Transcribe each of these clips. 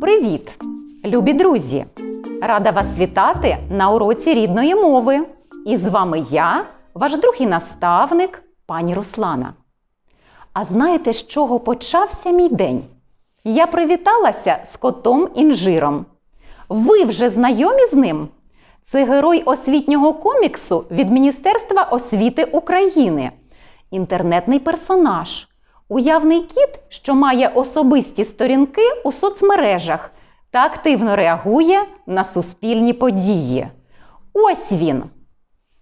Привіт, любі друзі! Рада вас вітати на уроці рідної мови. І з вами я, ваш друг і наставник, пані Руслана. А знаєте, з чого почався мій день? Я привіталася з котом інжиром. Ви вже знайомі з ним? Це герой освітнього коміксу від Міністерства освіти України, інтернетний персонаж, уявний кіт, що має особисті сторінки у соцмережах та активно реагує на суспільні події. Ось він.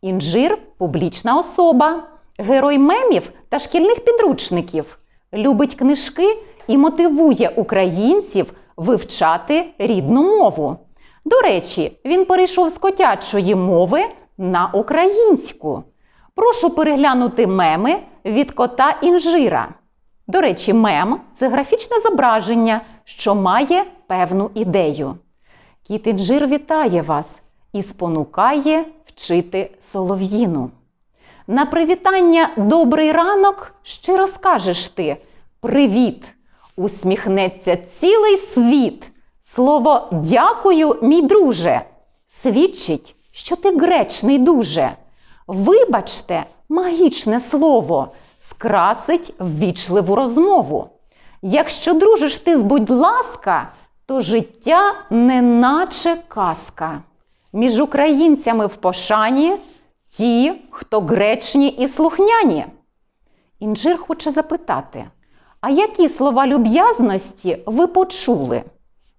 Інжир публічна особа, герой мемів та шкільних підручників, любить книжки і мотивує українців вивчати рідну мову. До речі, він перейшов з котячої мови на українську. Прошу переглянути меми від кота інжира. До речі, мем це графічне зображення, що має певну ідею. Кіт інжир вітає вас і спонукає вчити солов'їну. На привітання добрий ранок щиро скажеш ти Привіт! Усміхнеться цілий світ. Слово дякую, мій друже, свідчить, що ти гречний дуже. Вибачте, магічне слово скрасить ввічливу розмову. Якщо дружиш ти з будь ласка, то життя неначе казка. Між українцями в пошані ті, хто гречні і слухняні. Інжир хоче запитати, а які слова люб'язності ви почули?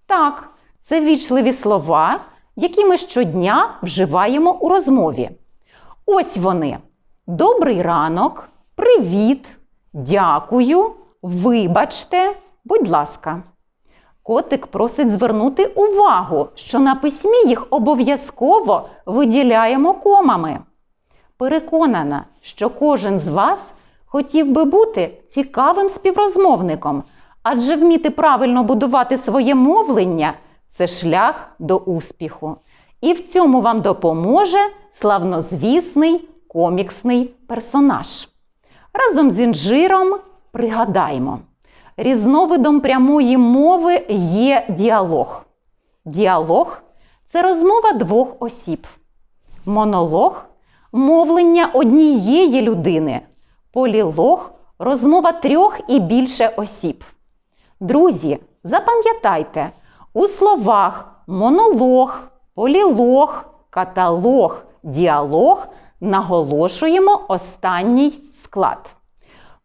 Так, це вічливі слова, які ми щодня вживаємо у розмові. Ось вони: добрий ранок, привіт, дякую, вибачте, будь ласка. Котик просить звернути увагу, що на письмі їх обов'язково виділяємо комами. Переконана, що кожен з вас хотів би бути цікавим співрозмовником, адже вміти правильно будувати своє мовлення це шлях до успіху. І в цьому вам допоможе славнозвісний коміксний персонаж. Разом з інжиром пригадаймо, різновидом прямої мови є діалог. Діалог це розмова двох осіб. Монолог мовлення однієї людини. Полілог розмова трьох і більше осіб. Друзі, запам'ятайте, у словах монолог, полілог, каталог, діалог наголошуємо останній склад.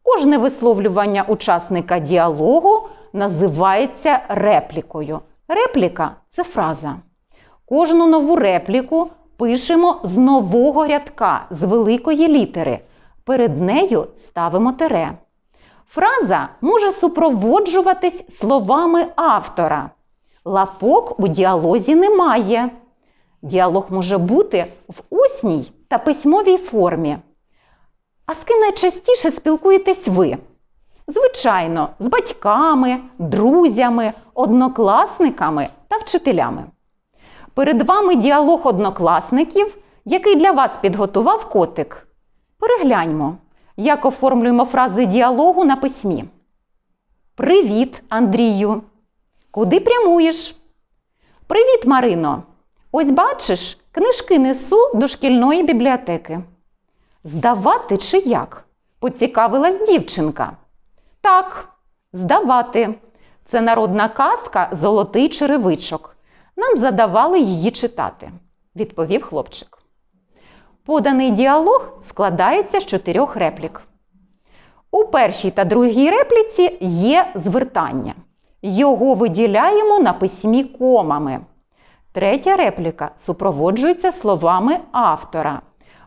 Кожне висловлювання учасника діалогу називається реплікою. Репліка це фраза. Кожну нову репліку пишемо з нового рядка, з великої літери. Перед нею ставимо тире. Фраза може супроводжуватись словами автора. Лапок у діалозі немає. Діалог може бути в усній та письмовій формі. А з ким найчастіше спілкуєтесь ви? Звичайно, з батьками, друзями, однокласниками та вчителями. Перед вами діалог однокласників, який для вас підготував котик. Перегляньмо, як оформлюємо фрази діалогу на письмі. Привіт, Андрію! Куди прямуєш? Привіт, Марино! Ось бачиш, книжки несу до шкільної бібліотеки. Здавати чи як? поцікавилась дівчинка. Так, здавати. Це народна казка Золотий черевичок. Нам задавали її читати, відповів хлопчик. Поданий діалог складається з чотирьох реплік. У першій та другій репліці є звертання. Його виділяємо на письмі комами. Третя репліка супроводжується словами автора.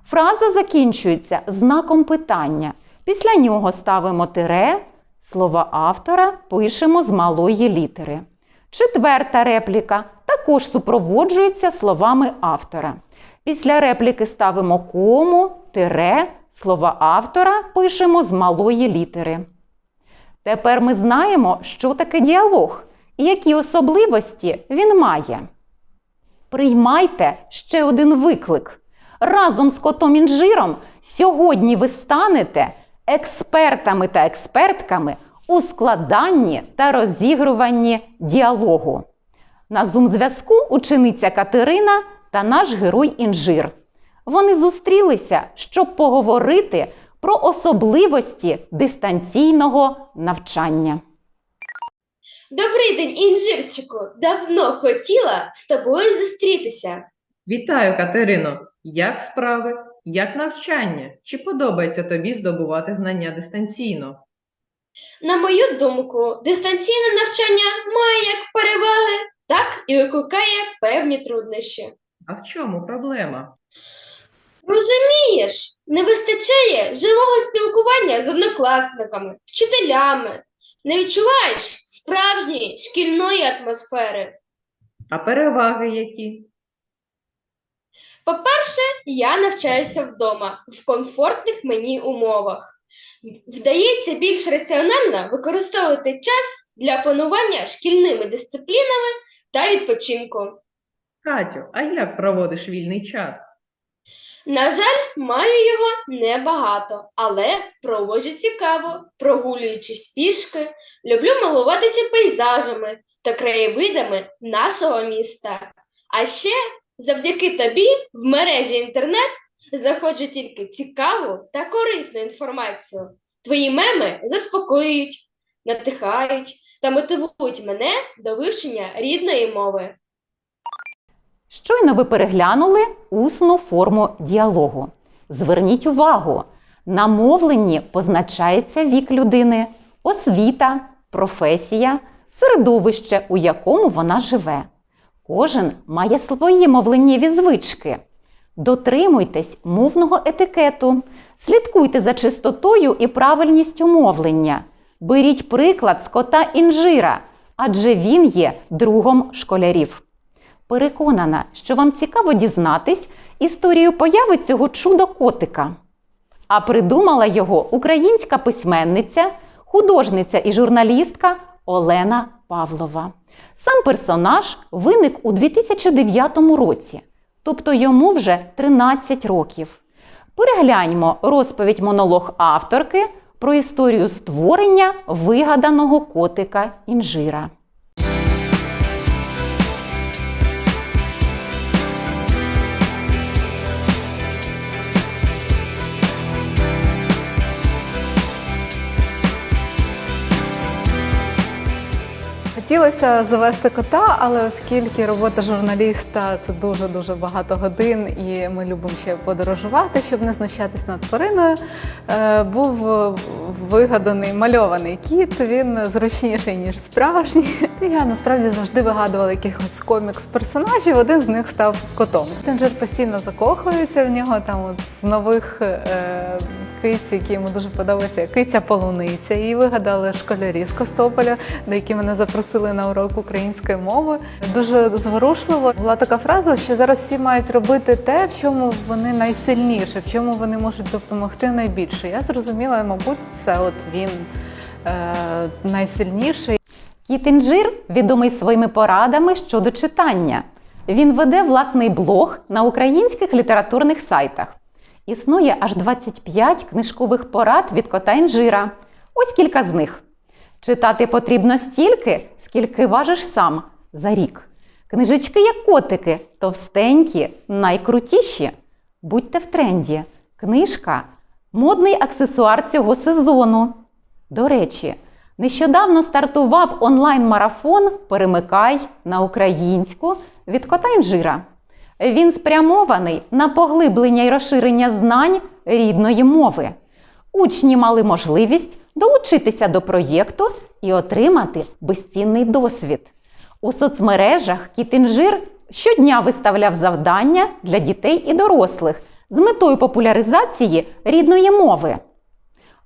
Фраза закінчується знаком питання. Після нього ставимо тире, слова автора пишемо з малої літери. Четверта репліка також супроводжується словами автора. Після репліки ставимо кому, тире, слова автора пишемо з малої літери. Тепер ми знаємо, що таке діалог і які особливості він має. Приймайте ще один виклик. Разом з котом інжиром сьогодні ви станете експертами та експертками у складанні та розігруванні діалогу. На зум-зв'язку учениця Катерина та наш герой Інжир. Вони зустрілися, щоб поговорити про особливості дистанційного навчання. Добрий день, інжирчику. Давно хотіла з тобою зустрітися. Вітаю, Катерино! Як справи? Як навчання? Чи подобається тобі здобувати знання дистанційно? На мою думку, дистанційне навчання має як переваги, так і викликає певні труднощі. А в чому проблема? Розумієш, не вистачає живого спілкування з однокласниками, вчителями. Не відчуваєш справжньої шкільної атмосфери. А переваги які? По-перше, я навчаюся вдома в комфортних мені умовах. Вдається більш раціонально використовувати час для панування шкільними дисциплінами та відпочинку. Катю, а як проводиш вільний час? На жаль, маю його небагато, але проводжу цікаво, прогулюючись пішки, люблю малуватися пейзажами та краєвидами нашого міста. А ще завдяки тобі в мережі інтернет знаходжу тільки цікаву та корисну інформацію. Твої меми заспокоюють, надихають та мотивують мене до вивчення рідної мови. Щойно ви переглянули усну форму діалогу. Зверніть увагу, на мовленні позначається вік людини, освіта, професія, середовище, у якому вона живе. Кожен має свої мовленнєві звички. Дотримуйтесь мовного етикету, слідкуйте за чистотою і правильністю мовлення. Беріть приклад з кота інжира, адже він є другом школярів. Переконана, що вам цікаво дізнатись історію появи цього чудо-котика. А придумала його українська письменниця, художниця і журналістка Олена Павлова. Сам персонаж виник у 2009 році, тобто йому вже 13 років. Перегляньмо розповідь монолог авторки про історію створення вигаданого котика інжира. Хотілося завести кота, але оскільки робота журналіста це дуже дуже багато годин, і ми любимо ще подорожувати, щоб не знущатись над твариною. е, Був вигаданий мальований кіт. Він зручніший ніж справжній. Я насправді завжди вигадувала якихось комікс-персонажів. Один з них став котом. Тенджер постійно закохується в нього. Там от з нових е, киць, які йому дуже подобаються, киця полуниця. Її вигадали школярі з Костополя, на які мене запросили на урок української мови. Дуже зворушливо була така фраза, що зараз всі мають робити те, в чому вони найсильніші, в чому вони можуть допомогти найбільше. Я зрозуміла, мабуть, це от він е, найсильніший. Кіт Інжир відомий своїми порадами щодо читання. Він веде власний блог на українських літературних сайтах. Існує аж 25 книжкових порад від кота Інжира. Ось кілька з них. Читати потрібно стільки, скільки важиш сам за рік. Книжечки як котики, товстенькі, найкрутіші. Будьте в тренді. Книжка модний аксесуар цього сезону. До речі, нещодавно стартував онлайн-марафон Перемикай на українську від кота інжира. Він спрямований на поглиблення і розширення знань рідної мови. Учні мали можливість долучитися до проєкту і отримати безцінний досвід. У соцмережах Кіт Інжир щодня виставляв завдання для дітей і дорослих з метою популяризації рідної мови.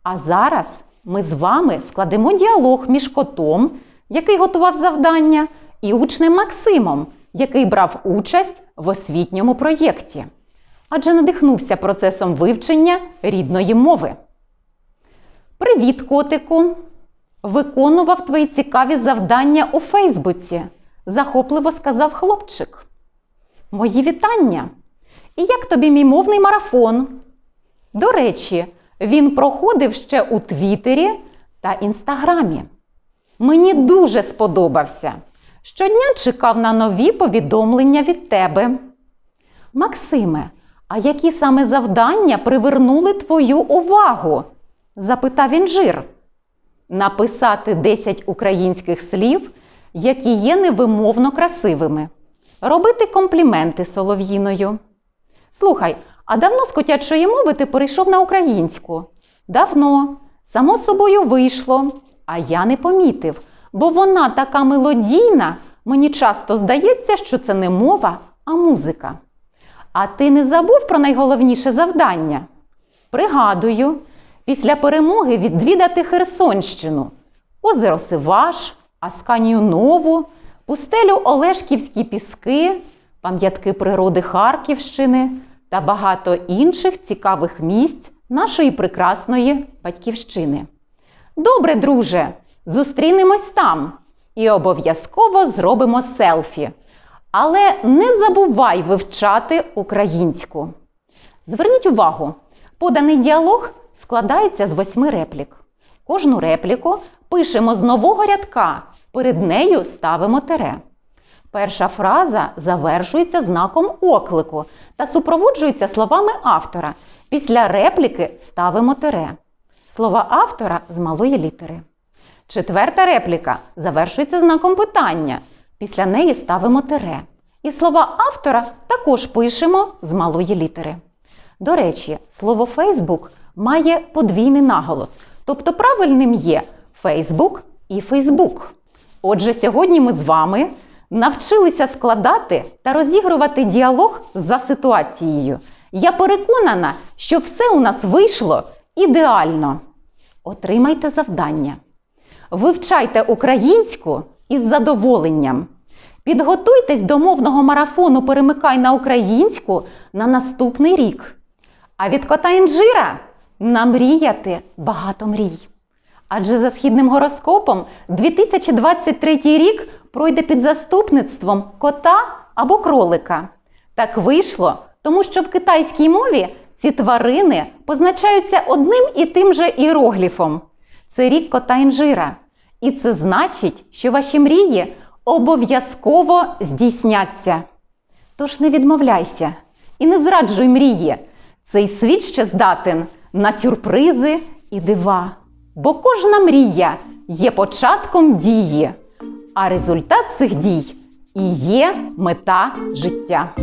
А зараз ми з вами складемо діалог між котом, який готував завдання, і учнем Максимом, який брав участь в освітньому проєкті, адже надихнувся процесом вивчення рідної мови. Привіт, котику! Виконував твої цікаві завдання у Фейсбуці, захопливо сказав хлопчик. Мої вітання! І як тобі мій мовний марафон? До речі, він проходив ще у Твіттері та Інстаграмі. Мені дуже сподобався. Щодня чекав на нові повідомлення від тебе. Максиме, а які саме завдання привернули твою увагу? запитав інжир. Написати 10 українських слів, які є невимовно красивими. Робити компліменти солов'їною. Слухай, а давно з котячої мови ти перейшов на українську? Давно. Само собою вийшло, а я не помітив, бо вона така мелодійна, мені часто здається, що це не мова, а музика. А ти не забув про найголовніше завдання? Пригадую, після перемоги відвідати Херсонщину, озеро Сиваш, Асканію Нову, пустелю Олешківські піски, пам'ятки природи Харківщини та багато інших цікавих місць нашої прекрасної батьківщини. Добре, друже, зустрінемось там і обов'язково зробимо селфі. Але не забувай вивчати українську. Зверніть увагу, поданий діалог складається з восьми реплік. Кожну репліку пишемо з нового рядка, перед нею ставимо тире. Перша фраза завершується знаком оклику та супроводжується словами автора. Після репліки ставимо тире. Слова автора з малої літери. Четверта репліка завершується знаком питання. Після неї ставимо тире. І слова автора також пишемо з малої літери. До речі, слово Фейсбук має подвійний наголос, тобто правильним є Фейсбук і Фейсбук. Отже, сьогодні ми з вами навчилися складати та розігрувати діалог за ситуацією. Я переконана, що все у нас вийшло ідеально. Отримайте завдання. Вивчайте українську із задоволенням. Підготуйтесь до мовного марафону Перемикай на українську на наступний рік. А від кота інжира намріяти багато мрій. Адже за східним гороскопом 2023 рік пройде під заступництвом кота або кролика. Так вийшло, тому що в китайській мові ці тварини позначаються одним і тим же іерогліфом. Це рік кота інжира. І це значить, що ваші мрії обов'язково здійсняться. Тож не відмовляйся і не зраджуй мрії. Цей світ ще здатен на сюрпризи і дива. Бо кожна мрія є початком дії, а результат цих дій і є мета життя.